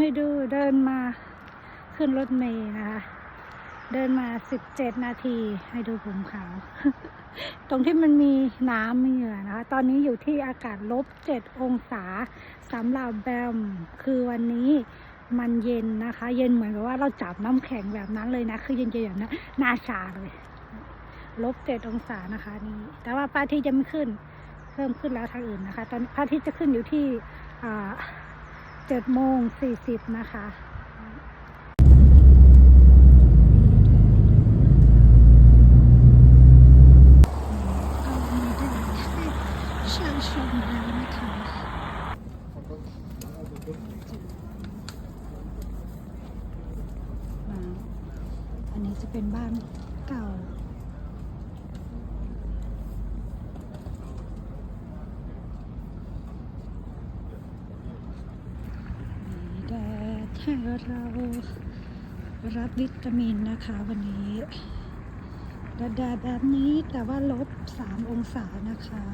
ให้ดูเดินมาขึ้นรถเมล์นะคะ เดินมา17นาทีให้ดูผมขาว ตรงที่มันมีน้ำมีเหงื่อนะคะ ตอนนี้อยู่ที่อากาศลบ7องศาสำหรับแบมคือวันนี้มันเย็นนะคะ เย็นเหมือนกับว่าเราจับน้ำแข็งแบบนั้นเลยนะ คือเย็นๆอย่างนั้นหน้าชาเลยลบ7องศานะคะนี่แต่ว่าพระอาทิตย์จะไม่ขึ้น เพิ่มขึ้นแล้วทางอื่นนะคะ ตอนพระอาทิตย์จะขึ้นอยู่ที่อ่า 7โมง40นะคะก็มีได้ให้เชิญชมแล้วนะคะมาอันนี้จะเป็นบ้านเก่า มีแด ให้เรารับวิตามินนะคะวันนี้แดดาแบบนี้แต่ว่าลบ 3 องศานะคะ